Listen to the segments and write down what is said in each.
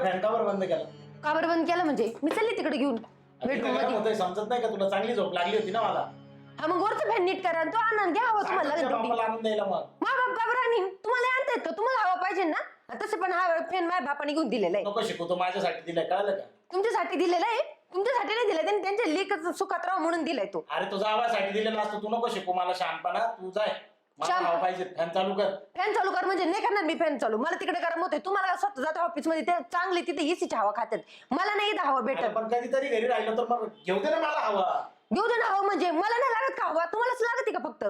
Fan कावर बंद केला. का बरं बंद केलं म्हणजे? मी चालली तिकडे घेऊन अरे बेडरूम काय मध्ये होतंय समजत नाही का तुला? चांगली झोप लागली होती ना मला. हा मग वरचं फॅन नीट करा आणि तो आनंद घ्या हवा तुम्हाला तुझ्या लागेल तेवढी. बापाला आणून द्यायला मग. मा बाप तुम्हाला आणता येत का तुम्हाला हवा पाहिजे ना? तसं पण हा फॅन माझ्या बापाने घेऊन दिलेला आहे. नको शिकू तो माझ्यासाठी दिलाय कळलं का? तुमच्यासाठी दिलेला आहे? तुमच्यासाठी नाही दिलाय त्यांनी त्यांच्या लेख सुखात राहा म्हणून दिलाय तो. अरे तुझा आवाजसाठी दिलेला असतो तू नको शिकू मला शहाणपणा तू जाय. मला पाहिजे. फॅन चालू कर. फॅन चालू कर म्हणजे नाही करणार मी फॅन चालू. मला तिकडे गरम होते तुम्हाला स्वतः जाता ऑफिसमध्ये. ते चांगली तिथे एसीची हवा खात्यात. मला नाही इथं हवा अरे भेटत पण कधीतरी घरी राहिलं तर मग घेऊ दे ना मला हवा. घेऊ दे ना हवा म्हणजे. मला नाही लागत का हवा? तुम्हालाच लागते का फक्त?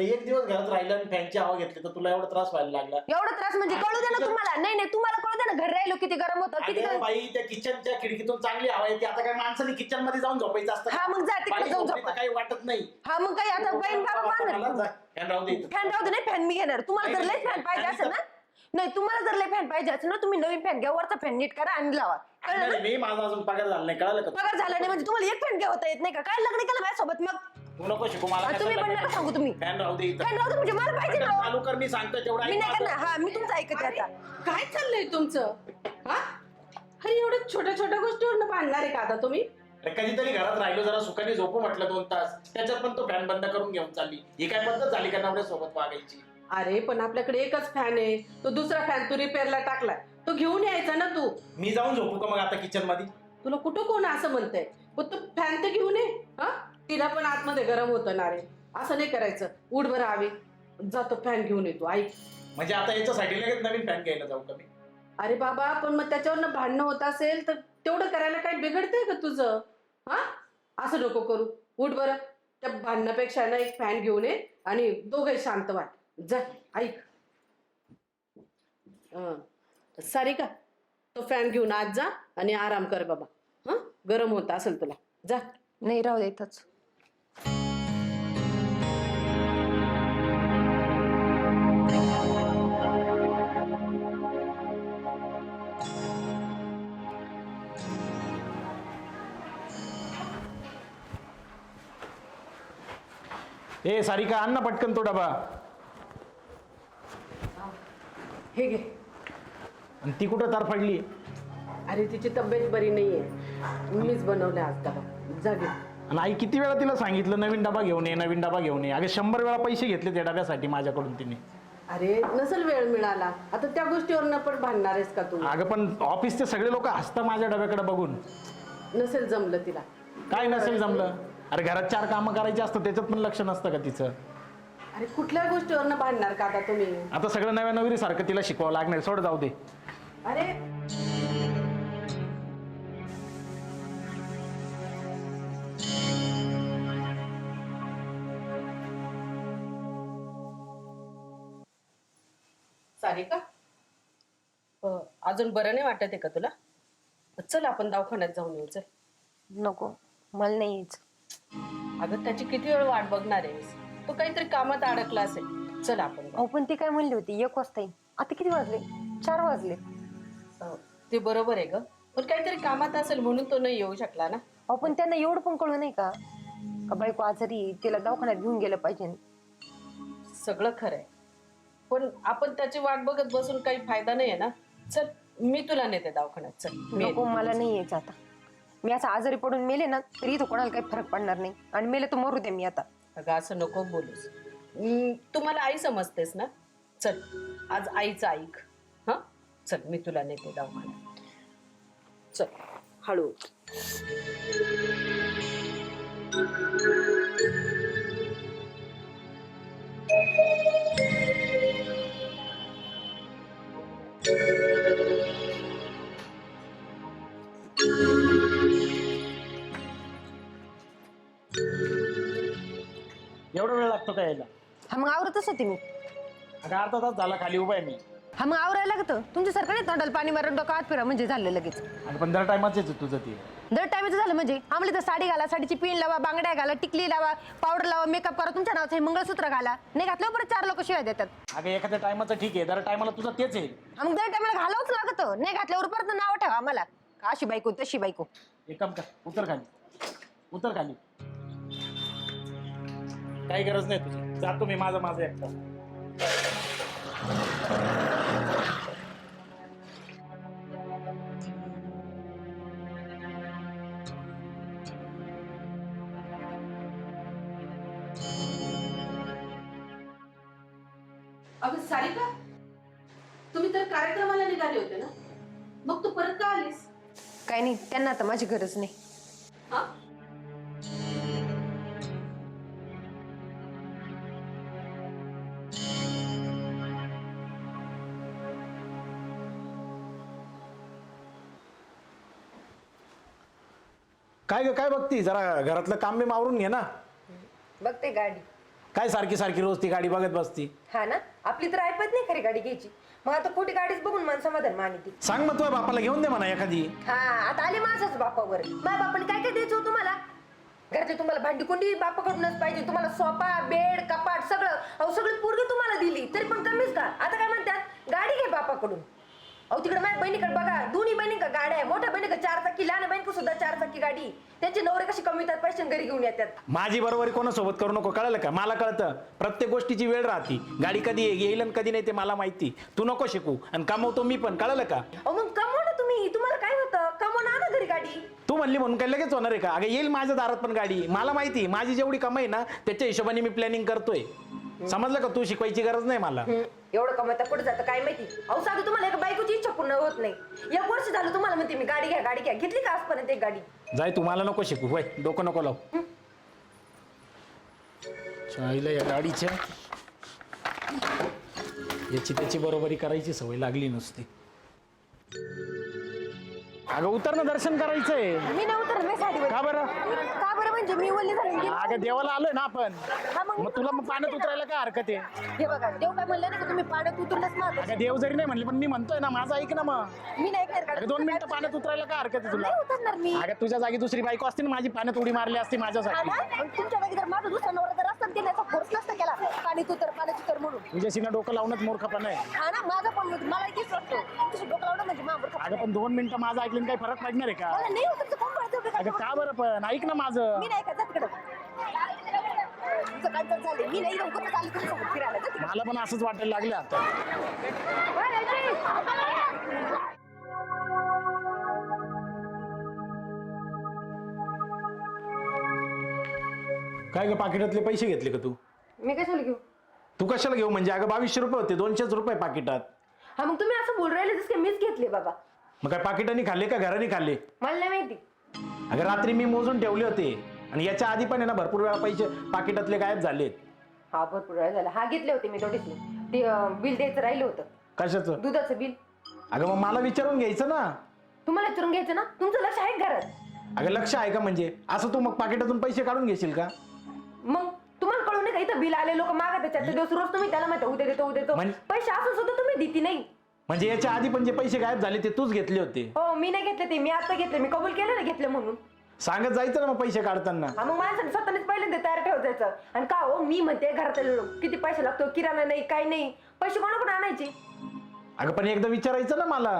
एक दिवस घरात राहिलं आणि फॅनची हवा घेतली तर तुला एवढा त्रास व्हायला लागला. एवढा त्रास म्हणजे कळू दे ना तुम्हाला. नाही नाही तुम्हाला कळू दे ना. घर राहिलो किती गरम होतं किती अरे गरम- बाई त्या किचनच्या खिडकीतून चांगली हवा येते. आता काय माणसाने किचनमध्ये जाऊन झोपायचं असतं हा, मग जा तिकडे बाई जाऊन झोपली तर झोपा. काही वाटत नाही. हा मग काही आता बाबा बांधणार फॅन राहू दे इथं. फॅन राहू दे नाही फॅन मी घेणार. तुम्हाला जर लई फॅन पाहिजे असेल ना नाही तुम्हाला जर लई फॅन पाहिजे असेल ना तुम्ही नवीन फॅन घ्या वरचा फॅन नीट करा आणि लावा. कळलं ना? नाही, मी माझा अजून पगार झाला नाही कळालं का पगार झाला नाही म्हणजे तुम्हाला एक फॅन घेता येत नाही का? काय लग्न केलं माझ्यासोबत मग? तू नको शिकू मला तुम्ही पण नका सांगू तुम्ही. फॅन राहू दे इथं. फॅन राहू दे म्हणजे मला पाहिजे ना. चालू कर मी सांगतो तेवढा मी नाही करणार. हा मी तुमचं ऐकते आता. काय चाललंय तुमचं? हा? अरे एवढ्या छोट्या छोट्या गोष्टीवर भांडणार आहे का आता तुम्ही? कधीतरी घरात राहिलो जरा सुखाने झोपू म्हटलं दोन तास. त्याच्यात पण तो फॅन बंद करून घेऊन चालली. ही काय पद्धत झाली का नवऱ्या सोबत वागायची? अरे पण आपल्याकडे एकच फॅन आहे. तो दुसरा फॅन तू रिपेअरला टाकलाय. तो घेऊन यायचा ना तू? मी जाऊन झोपू का मग आता किचनमध्ये तुला कुठं कोण असं म्हणतंय? पण तू फॅन तर घेऊन ये हा? तिला पण आतमध्ये गरम होतं ना रे. असं नाही करायचं. उठ बरं हवी जातो फॅन घेऊन येतो. ऐक. म्हणजे आता याच्यासाठी लगेच नवीन फॅन घ्यायला जाऊ का मी? अरे बाबा पण मग त्याच्यावरनं भांडणं होत असेल तर तेवढं करायला काही बिघडतंय का तुझं? हा? असं नको करू. उठ बरं. त्या भांडणापेक्षा ना एक फॅन घेऊन ये आणि दोघे शांत वाट जा ऐक. हं. सारिका तो फॅन घेऊन आज जा आणि आराम कर बाबा. हा? गरम होत असेल तुला. जा. नाही राहू दे इथंच. ए सारिका आण ना पटकन तो डबा. हे घे. आणि ती कुठं तार पडली? अरे तिची तब्येत बरी नाहीये. मीच बनवले आज डबा. जा घे. आणि आई किती वेळा तिला सांगितलं नवीन डबा घेऊन ये नवीन डबा घेऊन ये. अगे शंभर वेळा पैसे घेतले त्या डब्यासाठी माझ्याकडून तिने. अरे नसेल वेळ मिळाला. आता त्या गोष्टीवर पण भांडणार आहेस का तू? अगं पण ऑफिसचे सगळे लोक हसतात माझ्या डब्याकडे बघून. नसेल जमलं तिला. काय नसेल जमलं? अरे घरात चार कामं करायची असतं त्याच्यात पण लक्ष नसतं का तिचं? अरे कुठल्या गोष्टीवर भांडणार का आता तुम्ही? आता सगळं नव्या नवीन सारखं तिला शिकवावं लागणार सोड जाऊ दे. अरे सारिका अ, अजून बरं नाही वाटत आहे का तुला? चल आपण दवाखान्यात जाऊन येऊ चल. नको मला नाही यायचं. अगं त्याची किती वेळ वाट बघणार आहेस? तो काहीतरी कामात अडकला असेल. चल आपण जाऊ. अहो पण ती काय म्हणली होती? एक वाजता येईन. आता किती वाजले? चार वाजले. अ, ते बरोबर आहे ग. पण काहीतरी कामात असेल म्हणून तो नाही येऊ शकला ना. अहो पण त्यांना एवढं पण कळू नाही का? का बायको आजारी आहे, तिला दवाखान्यात घेऊन गेलं पाहिजे. सगळं खरं आहे. पण आपण त्याची वाट बघत बसून काही फायदा नाही आहे ना. चल मी तुला नेते दवाखान्यात. चल मी नको मला नाही यायचं आता. मी असं आजारी पडून मेले ना तरी इथं कोणाला काही फरक पडणार नाही. आणि मेले तर मरू दे मी आता. अगं असं नको बोलूस. हम्म, तू मला आई समजतेस ना? चल आज आईचं ऐक. हा? चल मी तुला नेते दवाखान्यात. चल. हळू का यायला. हा मग आवरतच होते मी. अगं अर्धा तास झाला खाली उभा आहे मी. हा मग आवरायला लागतं. तुमच्यासारखं नाही तोंडाला पाणी मारून डोकं आत फिरा म्हणजे झालं लगेच. अगं पण दर टायमाच येतो तुझं ते. दर टायमाचं झालं म्हणजे? आम्हाला तर साडी घाला साडीची पिन लावा बांगड्या घाला टिकली लावा पावडर लावा मेकअप करा तुमच्या नावाचं हे मंगळसूत्र घाला. नाही घातलं परत चार लोक शिवाय देतात. अगं एखाद्या टायमाचं ठीक आहे दर टायमाला तुझं तेच आहे. हा मग दर टायमाला घालावंच लागतं. नाही घातल्यावर परत नाव ठेवा आम्हाला. का अशी बायको तशी बायको. एक काम कर उतर खाली. उतर खाली. काही गरज नाही तुझी. जातो मी माझं माझं एकटा. तुम्ही तर कार्यक्रमाला निघाले होते ना? मग तू परत का आलीस? काय नाही त्यांना आता माझी गरज नाही. काय ग काय बघती? जरा घरातलं काम बी मावरून घे ना. बघते गाडी. काय सारखी सारखी रोज ती गाडी बघत बसती? हा ना? आपली तर ऐपत नाही खरी गाडी घ्यायची. मग आता खोटी गाडीच बघून मन समाधान मानिती सांग मग तुझ्या बापाला घेऊन दे म्हणा एखादी. हा आता आले माझ्याच बापावर. माझ्या बापाने काय काय द्यायचं हो तुम्हाला? घरातली तुम्हाला भांडी कुंडी बापाकडूनच पाहिजे. तुम्हाला सोफा बेड कपाट सगळं. अहो सगळी पूर्वी तुम्हाला दिली. तरी पण कमीच का? आता काय म्हणतात? गाडी घे बापाकडून. अहो तिकडे माझ्या बहिणीकडे बघा दोन्ही बहिणीका गाड्या आहे. मोठ्या बहिणीकडे चार चाकी लहान बहिणीकडे सुद्धा चार चाकी गाडी. त्यांचे नवरे कशी कमी येतात पैसे घरी घेऊन येतात. माझी बरोबरी कोणासोबत करू नको कळलं का? मला कळतं प्रत्येक गोष्टीची वेळ राहते. गाडी कधी येईल आणि कधी नाही ते मला माहिती. तू नको शिकू आणि कमवतो मी पण कळलं का? अहो मग कमवा ना तुम्ही. तुम्हाला काय होतं? कमवून आणा घरी गाडी. तू म्हणली म्हणून काय लगेच होणार आहे का? अगं येईल माझ्या दारात पण गाडी. मला माहिती माझी जेवढी कमाई ना त्याच्या हिशोबाने मी प्लॅनिंग करतोय. समजलं का? तू शिकवायची गरज नाही मला. एवढं कमवता पुढे जातं काय माहिती? अहो साधू तुम्हाला एक बायकोची इच्छा पूर्ण होत नाही. एक वर्ष झालं तुम्हाला म्हणते मी गाडी घ्या गाडी घ्या. घेतली का आजपर्यंत एक गाडी? जाय तू मला नको शिकू. होय डोकं नको लाव. या गाडीच्या. याची त्याची बरोबरी करायची सवय लागली नुसती. अगं उतर ना दर्शन करायचंय. मी नाही उतर मी का बरं? का बरं म्हणजे मी ओल्ली झाली गेली. अगं देवाला आलोय ना आपण. हा मग मग तुला मग पाण्यात उतरायला काय हरकत आहे? हे बघा देव काय म्हणलं ना का तुम्ही पाण्यात उतरलंच माझं अगं देव जरी नाही म्हणले पण मी म्हणतोय ना माझं ऐक ना मग. मी नाही ऐकणार अगं दोन मिनिटं पाण्यात उतरायला काय हरकत आहे तुला? नाही उतरणार मी. अगं तुझ्या जागी दुसरी बायको असते ना माझी पाण्यात उडी मारली असती हा माझ्यासाठी ना? मग तुमच्या जागी जर माझं दुसरा नवरा जर असतं त्याचा फोर्स नसता केला. पाण्यात उतर पाण्यात उतर म्हणून. तुझ्याशी ना डोकं लावणंच मूर्खपणा आहे. हा ना माझं पण मला इथेच वाटतो. तुझी डोकं लावणं म्हणजे अगं पण दोन मिनिटं माझं ऐकलं काही फरक पडणार आहे का? मला नाही उतरचं कोण पळतं अगं का बरं पण? ऐक ना माझं. मी नाही का? जा तिकडं तुझं काय तर झालं मी नाही लवकर चालली तुमच्यासोबत फिरायला. जा तिकडं. मला पण असंच वाटायला लागलं आता. काय ग पाकिटातले पैसे घेतले का तू? मी कशाला घेऊ? तू कशाला घेऊ? म्हणजे अगं बावीसशे रुपये होते दोनशेच रुपये पाकिटात. हा मग तुम्ही असं बोल राहिले जसं की मीच घेतले बाबा. मग काय पाकिटाने खाल्ले का घराने खाल्ले? मला नाही माहिती. अगं रात्री मी मोजून ठेवले होते. आणि याच्या आधी पण आहे ना भरपूर वेळा पैसे पाकिटातले गायब झालेत. हा भरपूर वेळा झाला. हा घेतले होते मी थोडीशी ते बिल द्यायचं राहिलं होतं. कशाचं? दुधाचं बिल अगं मग मला विचारून घ्यायचं ना. तुम्हाला विचारून घ्यायचं ना? तुमचं लक्ष आहे का घरात? अगं लक्ष आहे का म्हणजे? असं तू मग पाकिटातून पैसे काढून घेशील का? मग तुम्हाला कळून नाही का इथं बिल आले लोक मागत ते दिवस रोज तुम्ही त्याला माहिती उद्या देतो उद्या देतो. पैसे असून सुद्धा तुम्ही देती नाही. म्हणजे याच्या आधी पण जे पैसे गायब झाले ते तूच घेतले होते. हो मी नाही घेतले ते. मी आता घेतले. मी कबूल केलं ना घेतलं म्हणून. सांगत जायचं ना मग पैसे काढताना. हा मग माणसाने स्वतःनेच पहिल्यांदा तयार ठेवायचं आणि का हो मी म्हणते घरातले लोक किती पैसे लागतो किराणा नाही काही नाही. पैसे कोणाकडून आणायचे? अगं पण एकदा विचारायचं ना मला.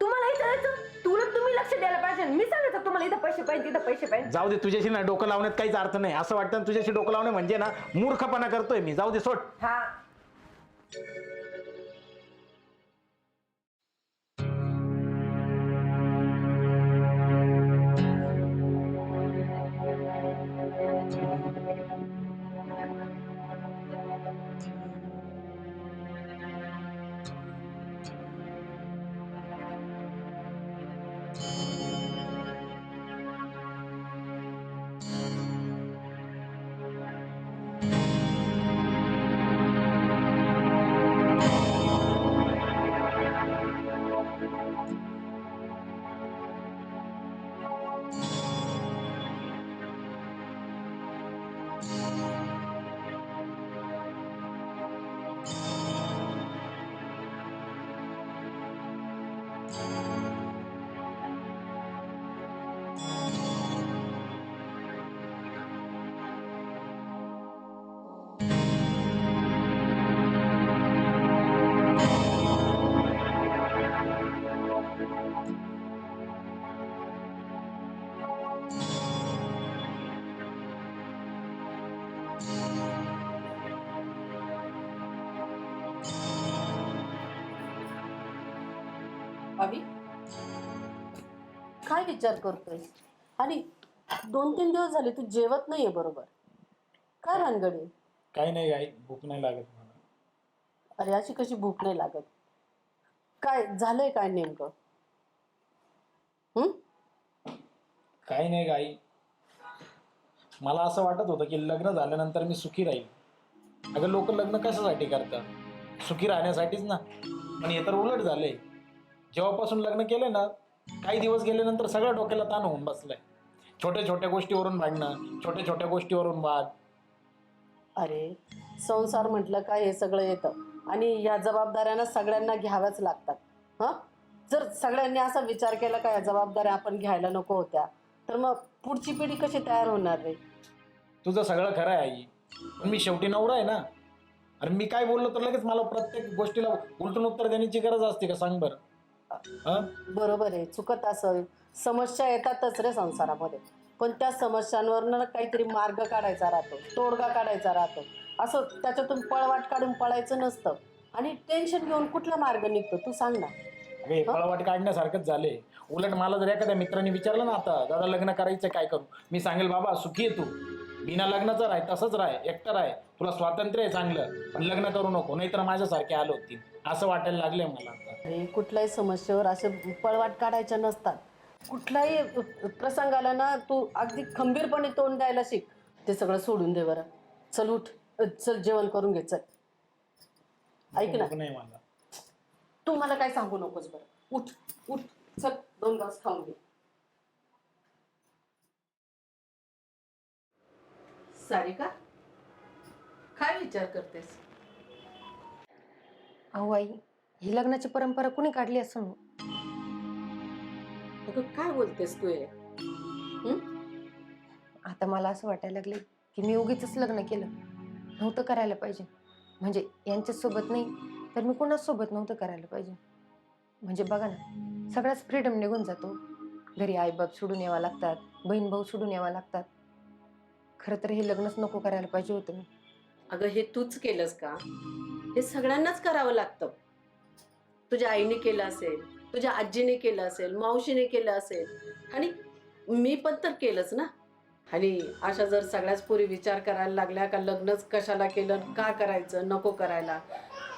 तुम्हाला विचारायचं तुला तुम्ही लक्ष द्यायला पाहिजे. मी सांगायचं तुम्हाला इथं पैसे पाहिजे तिथं पैसे पाहिजे. जाऊ दे तुझ्याशी ना डोकं लावण्यात काहीच अर्थ नाही. असं वाटतं ना तुझ्याशी डोकं लावणे म्हणजे ना मूर्खपणा करतोय मी. जाऊ दे सोड. हा. विचार करतोय आणि दोन तीन दिवस झाले तू जेवत नाहीये बरोबर. काय भानगडी काही नाही गाई भूक नाही लागत मला. अरे अशी कशी भूक नाही लागत? काय झालंय काय नेमकं? हं? काही नाही गाई. मला असं वाटत होतं की लग्न झाल्यानंतर मी सुखी राहील. अगं लोक लग्न कशासाठी करतात? सुखी राहण्यासाठीच ना. पण हे तर उलट झालंय. जेव्हापासून लग्न केलं ना काही दिवस गेल्यानंतर सगळ्या डोक्याला ताण होऊन बसलाय. छोट्या छोट्या गोष्टीवरून भांडणं छोट्या छोट्या गोष्टीवरून वाद. अरे संसार म्हटलं काय हे सगळं येतं? आणि या जबाबदाऱ्यांना सगळ्यांना घ्याव्याच लागतात हां? जर सगळ्यांनी असा विचार केला का या जबाबदाऱ्या आपण घ्यायला नको होत्या तर मग पुढची पिढी कशी तयार होणार रे? तुझं सगळं खरं आहे आई पण मी शेवटी नवरा आहे ना? अरे मी काय बोललो तर लगेच मला प्रत्येक गोष्टीला उलटून उत्तर देण्याची गरज असते का? सांग बरं. हं? बरोबर आहे. चुकत असेल. समस्या येतातच रे संसारामध्ये. पण त्या समस्यांवरनं काहीतरी मार्ग काढायचा राहतो. तोडगा काढायचा राहतो. असं त्याच्यातून पळवाट काढून पळायचं नसतं. आणि टेन्शन घेऊन कुठला मार्ग निघतो? तू सांग ना. अगं हे? पळवाट काढण्यासारखंच झाले. उलट मला जर एखाद्या मित्राने विचारलं ना आता दादा लग्न करायचं काय करू? मी सांगेल बाबा सुखी आहे तू. बिना लग्नाचं राह तसंच राह एकटं राह. तुला स्वातंत्र्य आहे चांगलं. पण लग्न करू नको नाहीतर माझ्यासारखे आलो होतील असं वाटायला लागलंय मला. अरे कुठल्याही समस्येवर असे पळवाट काढायच्या नसतात. कुठलाही प्रसंग आला ना तू अगदी खंबीरपणे तोंड द्यायला शिक. ते सगळं सोडून दे बरं. चल उठ. चल जेवण करून घे चल. ऐक ना. नको नाही मला. तू मला काय सांगू नकोस बरं. उठ उठ. चल दोन घास खाऊन घे. सारिका काय विचार करतेस? अहो आई. ही लग्नाची परंपरा कुणी काढली असं अगं काय बोलतेस तू हे? आता मला असं वाटायला लागले की मी उगीच लग्न केलं नव्हतं करायला पाहिजे. म्हणजे यांच्यासोबत नाही तर मी कोणाच सोबत नव्हतं करायला पाहिजे. म्हणजे बघा ना सगळाच फ्रीडम निघून जातो. घरी आईबाप सोडून यावं लागतात बहीण भाऊ सोडून यावं लागतात. खरं तर हे लग्नच नको करायला पाहिजे होतं. मी अगं हे तूच केलंस का? हे सगळ्यांनाच करावं लागतं. तुझ्या आईने केलं असेल तुझ्या आजीने केलं असेल मावशीने केलं असेल आणि मी पण तर केलंच ना. आणि अशा जर सगळ्याच पुरी विचार करायला लागल्या का लग्नच कशाला केलं का करायचं नको करायला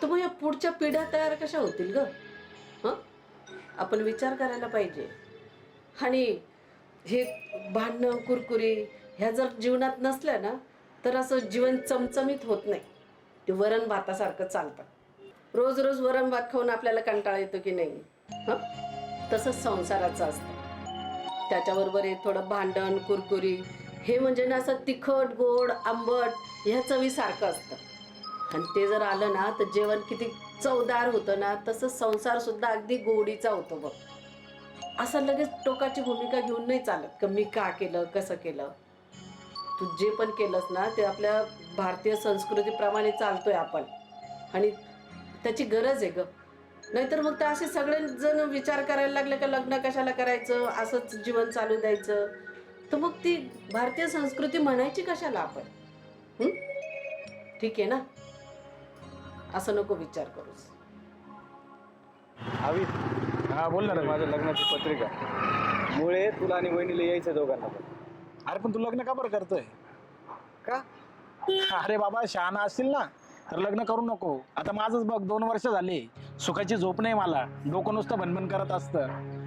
तर मग या पुढच्या पिढ्या तयार कशा होतील ग? हां? आपण विचार करायला पाहिजे. आणि हे भांडणं कुरकुरी ह्या जर जीवनात नसल्या ना तर असं जीवन चमचमीत होत नाही. ते वरण भातासारखं चालतं. रोज रोज वरण भात खाऊन आपल्याला कंटाळा येतो की नाही? हं? तसंच संसाराचं असतं. त्याच्याबरोबर हे थोडं भांडण कुरकुरी हे म्हणजे ना असं तिखट गोड आंबट ह्या चवीसारखं असतं. आणि ते जर आलं ना तर जेवण किती चवदार होतं ना तसंच संसार सुद्धा अगदी गोडीचा होतो बघ. असं लगेच टोकाची भूमिका घेऊन नाही चालत का मी का केलं कसं केलं? तू जे पण केलंस ना ते आपल्या भारतीय संस्कृतीप्रमाणे चालतोय आपण. आणि त्याची गरज आहे ग. नाहीतर मग ते असे सगळे जण विचार करायला लागले का लग्न कशाला करायचं? असंच जीवन चालू द्यायचं. तर मग ती भारतीय संस्कृती म्हणायची कशाला आपण? हं? ठीक आहे ना? असं नको विचार करूस. हवी हा बोल ना. माझ्या लग्नाची पत्रिका. मुळे तुला आणि वहिनीला यायचं दोघांना पण. अरे पण तू लग्न का बरं करतोय? का? अरे बाबा शहाणा असतील ना. तर लग्न करू नको. आता माझंच बघ दोन वर्ष झाले. सुखाची झोप नाही मला. डोकं नुसतं भनभन करत असतं.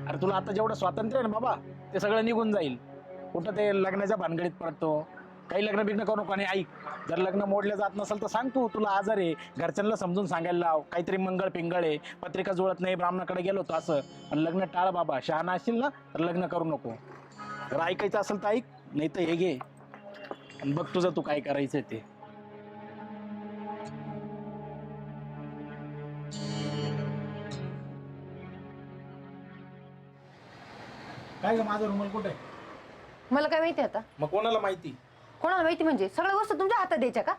अरे तुला आता जेवढं स्वातंत्र्य आहे ना बाबा ते सगळं निघून जाईल. कुठं ते लग्नाच्या भानगडीत पडतो. काही लग्न बिग्न करू नको आणि ऐक जर लग्न मोडलं जात नसेल तर सांग तू तुला आजार आहे. घरच्यांना समजून सांगायला लाव. काहीतरी मंगळ पिंगळ आहे. पत्रिका जुळत नाही ब्राह्मणाकडे गेलो होतो असं. पण लग्न टाळ बाबा शहाणा असशील ना तर लग्न करू नको. जर ऐकायचं असेल तर ऐक नाही तर हे घे. आणि बघ तुझं तू काय करायचं ते. काय ग माझा रुमाल कुठे आहे? मला काय माहिती आता. मग कोणाला माहिती? कोणाला माहिती म्हणजे? सगळ्या वस्तू तुमच्या हातात द्यायच्या का?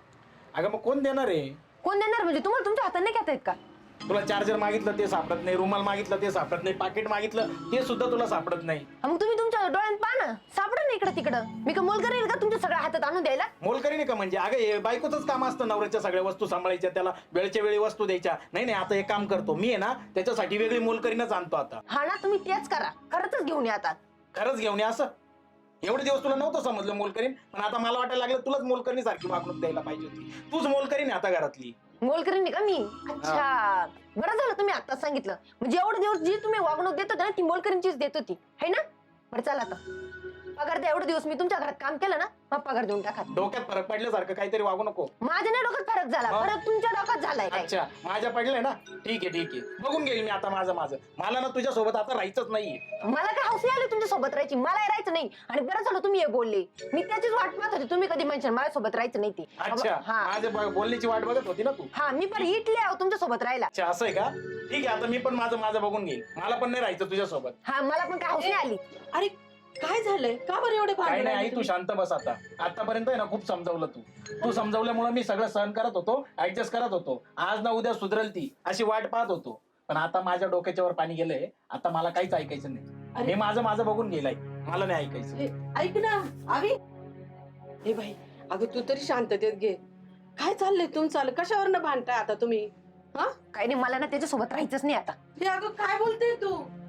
अगं मग कोण देणार आहे? कोण देणार म्हणजे? तुम्हाला तुमच्या हातात नाही घेता येत का? तुला चार्जर मागितलं ते सापडत नाही. रुमाल मागितलं ते सापडत नाही. पाकिट मागितलं ते सुद्धा तुला सापडत नाही. हा, मग तुम्ही तुमच्या डोळ्यात पहा ना. सापडा ना इकडं तिकडं. मी का मोल करेल का तुमच्या सगळ्या हातात आणून द्यायला? मोलकरी नाही का म्हणजे? अगं हे बायकोच काम असतं नवऱ्याच्या सगळ्या वस्तू सांभाळायच्या त्याला वेळच्या वेळी वस्तू द्यायच्या. नाही नाही आता हे काम करतो. मी आहे ना त्याच्यासाठी वेगळी मोलकरीनच आणतो आता. हा ना तुम्ही तेच करा. खरंच घेऊन या आता. खरंच घेऊन ये असं? एवढे दिवस तुला नव्हतं समजलं मोलकरीन? पण आता मला वाटायला लागलं तुलाच मोलकरीण सारखी वागणूक द्यायला पाहिजे होती. तूच मोलकरीण आहे आता घरातली. मोलकरीण का मी? अच्छा. बरं झालं तुम्ही आता सांगितलं. म्हणजे एवढे दिवस जी तुम्ही वागणूक देत होते ना ती मोलकरीणचीच देत होती. है ना? बरं चला आता. पगार द्या एवढे दिवस मी तुमच्या घरात काम केलं ना मग पगार देऊन टाका. डोक्यात फरक पडल्यासारखं काहीतरी वागू नको. माझ्या नाही डोक्यात फरक झाला? फरक तुमच्या डोक्यात झालाय काय? अच्छा माझ्या पडलंय ना? ठीक आहे ठीक आहे. बघून घेईल मी आता माझं माझं. मला ना तुझ्या सोबत आता राहायचंच नाहीये. मला काय हौस आली तुमच्यासोबत राहायची? मला राहायचं नाही. आणि बरं झालं तुम्ही हे बोलले. मी त्याचीच वाट पाहत होते. तुम्ही कधी म्हणशाल माझ्या सोबत राहायचं नाही ते. अच्छा हा. माझ्या ब- बोलण्याची वाट बघत होती ना तू? हा मी पण इटले आहो तुमच्यासोबत राहायला. अच्छा असं आहे का? ठीक आहे आता मी पण माझं माझं बघून घेईल मला पण नाही राहायचं तुझ्या सोबत हा मला पण काय हौस नाही आली. अरे काय झालंय? का बरं एवढे काही भांडण नाही आई तू शांत बस आता. आतापर्यंत आहे ना खूप समजावलं तू. तू समजावल्यामुळे मी सगळं सहन करत होतो ऍडजस्ट करत होतो. आज ना उद्या सुधरेल ती अशी वाट पाहत होतो. पण आता माझ्या डोक्याच्या वर पाणी गेलंय आता मला काहीच ऐकायचं नाही. अरे- मी माझं माझं बघून गेलाय. मला नाही ऐकायचं. ए, ऐक ना आवी. हे बाई अगं तू तरी शांततेत घे. काय चाललंय तुमचं? कशावर भांडताय आता तुम्ही? हा? काही नाही मला ना त्याच्यासोबत राहायचंच नाही आता. हे अगं काय बोलते तू?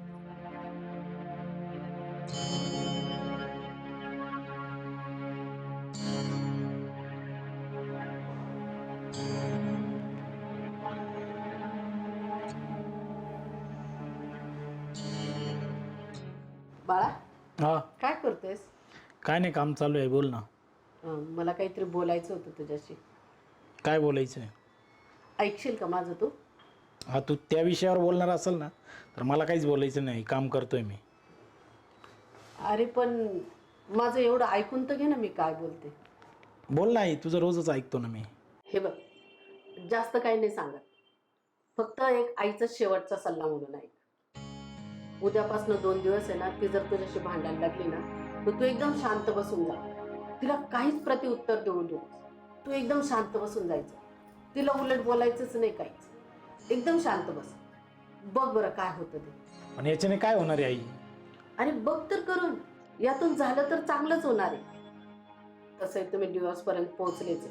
बाळा हा. काय करतेस? काय नाही काम चालू आहे बोल ना. अं, मला काहीतरी बोलायचं होतं तुझ्याशी. काय बोलायचं आहे? ऐकशील का माझं तू? हा तू त्या विषयावर बोलणार असेल ना तर मला काहीच बोलायचं नाही काम करतोय मी. अरे पण माझं एवढं ऐकून तर घे ना मी काय बोलते. बोल नाही तुझं रोजच ऐकतो ना मी. हे बघ जास्त काही नाही सांगत. फक्त एक आईचा शेवटचा सल्ला म्हणून ऐक. उद्यापासून दोन दिवस आहे ना ती जर तुझ्याशी भांडायला लागली ना तर तू एकदम शांत बसून जा. तिला काहीच प्रतिउत्तर देऊ नको. तू एकदम शांत बसून जायचं. तिला उलट बोलायचंच नाही काहीच. एकदम शांत बस. बघ बरं काय होतं ते. पण याच्याने काय होणार आहे आई? आणि बघ तर करून यातून झालं तर चांगलंच होणार आहे. तसंही तुम्ही डिवोर्स पर्यंत पोहोचलेच.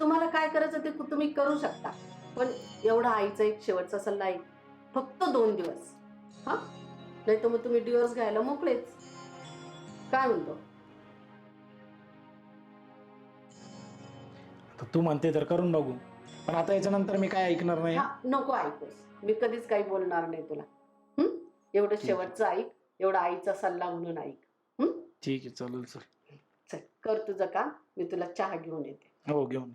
तुम्हाला काय करायचं ते तुम्ही करू शकता. पण एवढा आईचा एक शेवटचा सल्ला आहे फक्त दोन दिवस. हा? नाही तर मग तुम्ही डिवोर्स घ्यायला मोकळेच. काय म्हणतो? आता तू म्हणते तर करून बघू. पण आता याच्यानंतर मी काय ऐकणार नाही? हा नको ऐकूस. मी कधीच काही बोलणार नाही तुला? एवढं शेवटचं ऐक एवढा आईचा सल्ला म्हणून ऐक. ठीक आहे चालेल सर चल कर तुझं काम मी तुला चहा घेऊन येते. हो घेऊन ये.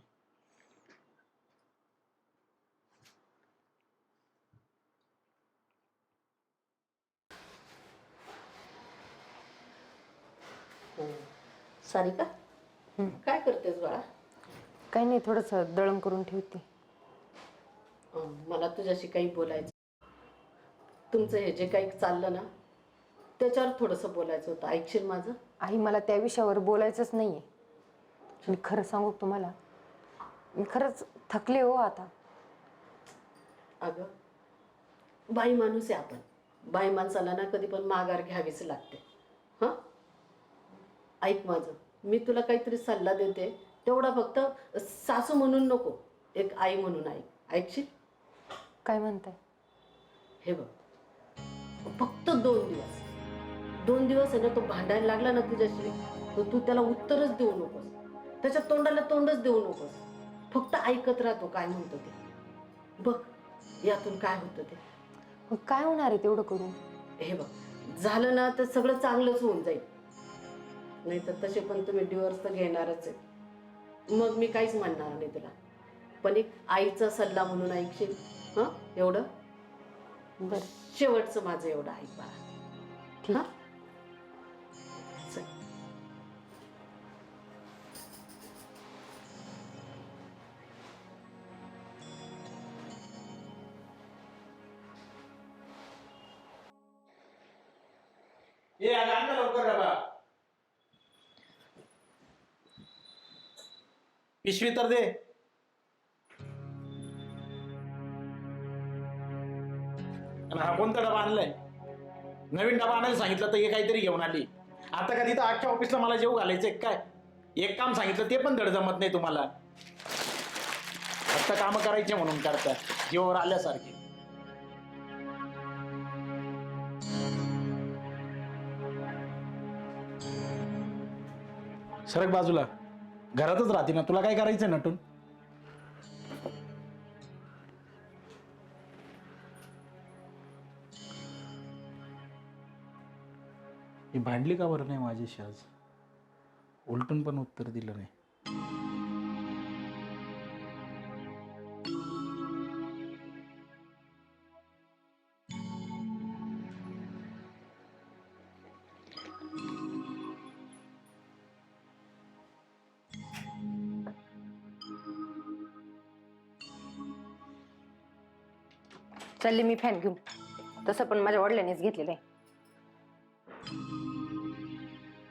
सारिका हं. काय करतेस बाळा? काही नाही थोडस दळण करून ठेवते. अं, मला तुझ्याशी काही बोलायचं तुमचं हे जे काही चाललं ना त्याच्यावर थोडंसं बोलायचं होतं. ऐकशील माझं? आई मला त्या विषयावर बोलायचंच नाहीये. मी खरं सांगू का तुम्हाला? मी खरंच थकले हो आता. अगं बाई माणूस आहे आपण. बाई माणसाला ना कधी पण माघार घ्यावीच लागते. हां? ऐक माझं. मी तुला काहीतरी सल्ला देते. तेवढा फक्त सासू म्हणून नको. एक आई म्हणून ऐक. ऐकशील? काय म्हणताय? हे बघ. फक्त दोन दिवस. दोन दिवस आहे ना तो भांडायला लागला ना तुझ्याशी तर तू त्याला उत्तरच देऊ नकोस. त्याच्या तोंडाला तोंडच देऊ नकोस. फक्त ऐकत राहतो काय म्हणतो ते. बघ यातून काय होतं ते. मग काय होणार आहे तेवढं करून? हे बघ झालं ना तर सगळं चांगलंच होऊन जाईल. नाही तर तसे पण तुम्ही डिवोर्स तर घेणारच आहे. मग मी काहीच म्हणणार नाही तुला. पण एक आईचा सल्ला म्हणून ऐकशील हं? एवढं? बरं शेवटचं माझं एवढं ऐक बाळा ठीक हा? चल. ये आला आण ना लवकर डबा पिशवी तर दे आणि हा कोणता डबा आणलाय? नवीन डबा आणायला सांगितलं तर हे काहीतरी घेऊन आली. आता का तिथं अख्ख्या ऑफिसला मला जेव घालायचं काय? एक काम सांगितलं ते पण धड जमत नाही तुम्हाला. फक्त कामं करायचे म्हणून करता जीवावर आल्यासारखे. सरक बाजूला. घरातच राहते ना तुला काय करायचं नटून? भांडली का बरं नाही माझ्याशी आज? उलटून पण उत्तर दिलं नाही. चालले मी फॅन घेऊन. तसं पण माझ्या वडिलांनीच घेतलेलं आहे.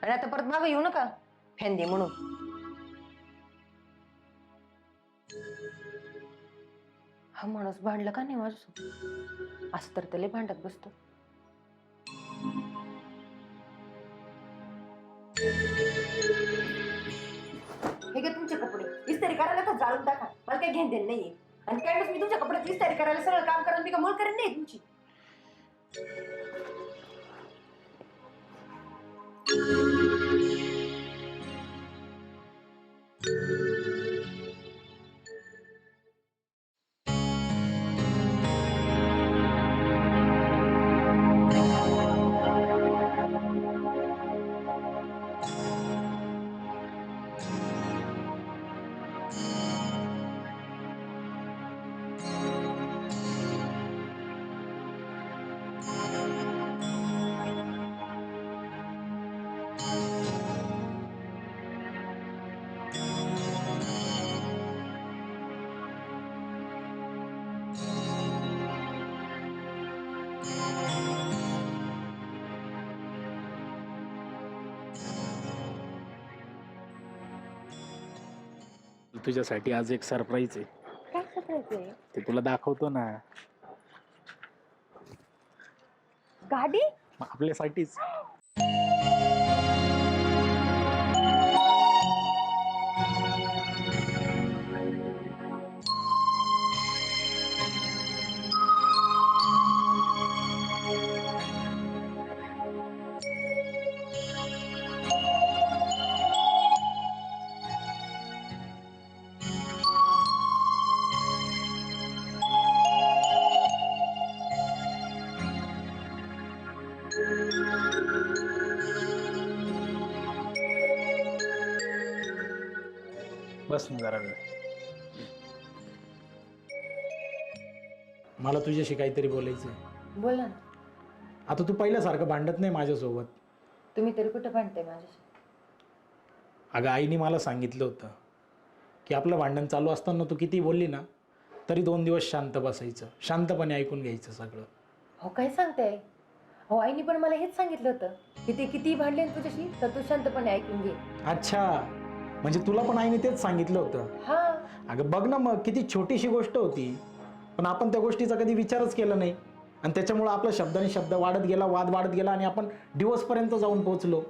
आणि आता परत मागे येऊ नका. फॅन दे म्हणून. हा माणूस भांडला का नाही माझं असं तर त्याला भांडत बसतो. हे घे तुमचे कपडे. इस्त्री करायला तर जाळून टाका. मला काही घेण देण नाहीये. आणि काय मी तुमच्या कपड्याची इस्त्री करायला सगळं काम करायला मी का मूळ करेन नाही तुमची? तुझ्यासाठी आज एक सरप्राईज आहे. काय ते तुला दाखवतो ना. गाडी? मग आपल्यासाठीच. बस ना जरा वेळ. मला तुझ्याशी काहीतरी बोलायचं आहे बोला ना. आता तू पहिल्यासारखं भांडत नाही माझ्यासोबत. तुम्ही तरी कुठं भांडताय माझ्याशी? अगं आईने मला सांगितलं होतं की आपलं भांडण चालू असताना तू किती बोलली ना तरी दोन दिवस शांत बसायचं. शांतपणे ऐकून घ्यायचं सगळं. हो काय सांगताय? हो आईने पण मला हेच सांगितलं होतं की ते किती भांडले ना तुझ्याशी तर तू शांतपणे ऐकून घे. अच्छा. म्हणजे तुला पण आईने तेच सांगितलं होतं. हा. अगं बघ ना मग किती छोटीशी गोष्ट होती. पण आपण त्या गोष्टीचा कधी विचारच केला नाही. आणि त्याच्यामुळं आपला शब्दाने शब्द वाढत गेला वाद वाढत गेला आणि आपण दिवसपर्यंत जाऊन पोहोचलो.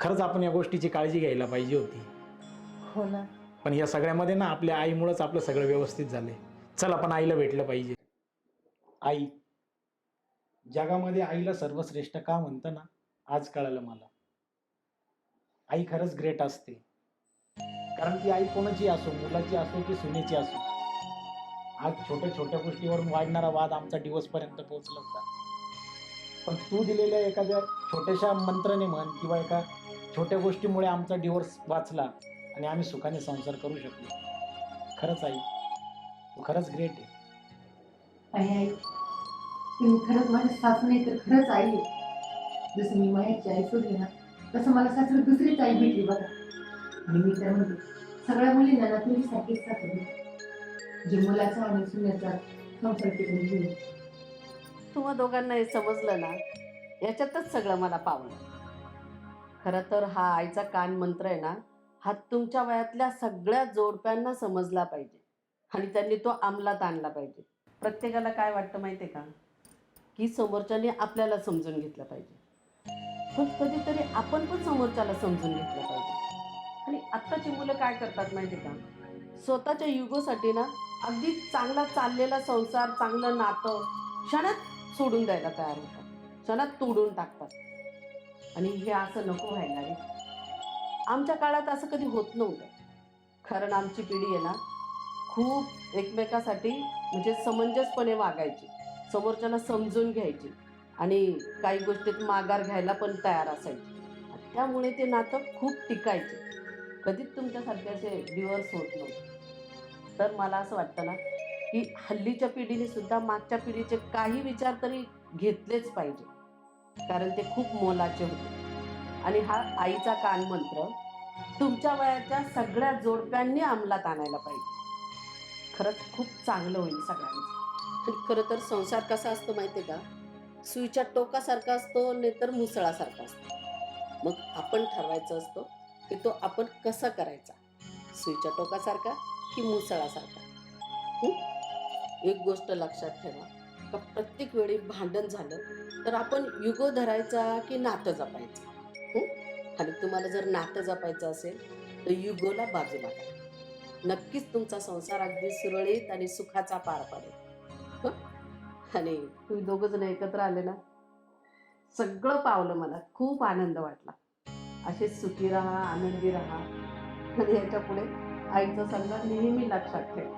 खरंच आपण या गोष्टीची काळजी घ्यायला पाहिजे होती. हो ना. पण या सगळ्यामध्ये ना आपल्या आईमुळंच आपलं सगळं व्यवस्थित झाले चल आपण आईला भेटलं पाहिजे. आई जगामध्ये आईला सर्वश्रेष्ठ का म्हणतं ना? आज कळालं मला. आई खरंच ग्रेट असते. कारण ती आई कोणाची असो मुलाची असो की सुनेची असो आज छोट्या छोट्या गोष्टीवरून वाढणारा वाद आमचा दिवसपर्यंत पोहोचला होता. पण तू दिलेल्या एखाद्या छोट्याशा मंत्राने म्हण किंवा एका छोट्या गोष्टीमुळे आमचा डिवोर्स वाचला आणि आम्ही सुखाने संसार करू शकलो. खरंच आई तू खरंच ग्रेट आहे. आई आई तुम्ही खरंच माझ्या सासू नाही तर खरंच आई आहे. जसं मी मायाची आई शोधली ना तसं मला सासू दुसरीच आई भेटली बघा. आणि मी तर म्हणते सगळ्या मुलींना ना तुझी सारखीच सासू जे मुलाचा आणि सुन्याचा संसार टिकून घेऊ तुम्हा दोघांना हे समजलं ना? याच्यातच सगळं मला पावलं. खरं तर हा आईचा कान मंत्र आहे ना हा तुमच्या वयातल्या सगळ्या जोडप्यांना समजला पाहिजे. आणि त्यांनी तो अंमलात आणला पाहिजे. प्रत्येकाला काय वाटतं माहिती आहे का? की समोरच्याने आपल्याला समजून घेतलं पाहिजे. पण कधीतरी आपण पण समोरच्याला समजून घेतलं पाहिजे. आणि आत्ताची मुलं काय करतात माहिती का? स्वतःच्या युगोसाठी ना अगदी चांगला चाललेला संसार चांगलं नातं क्षणात सोडून द्यायला तयार होतात. क्षणात तोडून टाकतात. आणि हे असं नको व्हायला आमच्या काळात असं कधी होत नव्हतं. कारण आमची पिढी आहे ना खूप एकमेकासाठी म्हणजे समंजसपणे वागायची. समोरच्याला समजून घ्यायची. आणि काही गोष्टीत माघार घ्यायला पण तयार असायची. त्यामुळे ते नातं खूप टिकायचे. कधीच तुमच्यासारखे असे डिवोर्स होत नव्हते. तर मला असं वाटतं ना की हल्लीच्या पिढीने सुद्धा मागच्या पिढीचे काही विचार तरी घेतलेच पाहिजे. कारण ते खूप मोलाचे होते. आणि हा आईचा कान मंत्र तुमच्या वयाच्या सगळ्या जोडप्यांनी अंमलात आणायला पाहिजे. खरंच खूप चांगलं होईल सगळ्यांचं. खरं तर संसार कसा असतो माहिती आहे का? सुईच्या टोकासारखा असतो नाहीतर मुसळासारखा असतो. मग आपण ठरवायचं असतो की तो आपण कसा करायचा? सुईच्या टोकासारखा की मुसळासारखा? एक गोष्ट लक्षात ठेवा. का प्रत्येक वेळी भांडण झालं तर आपण युगो धरायचा की नातं जपायचं? आणि तुम्हाला जर नातं जपायचं असेल तर युगोला बाजूला करा नक्कीच तुमचा संसार अगदी सुरळीत आणि सुखाचा पार पडेल. हं? आणि तुम्ही दोघं जण एकत्र आले ना सगळं पावलं मला. खूप आनंद वाटला. असेच सुखी राहा आनंदी राहा. आणि याच्यापुढे आईचा सल्ला नेहमी लक्षात ठेवा?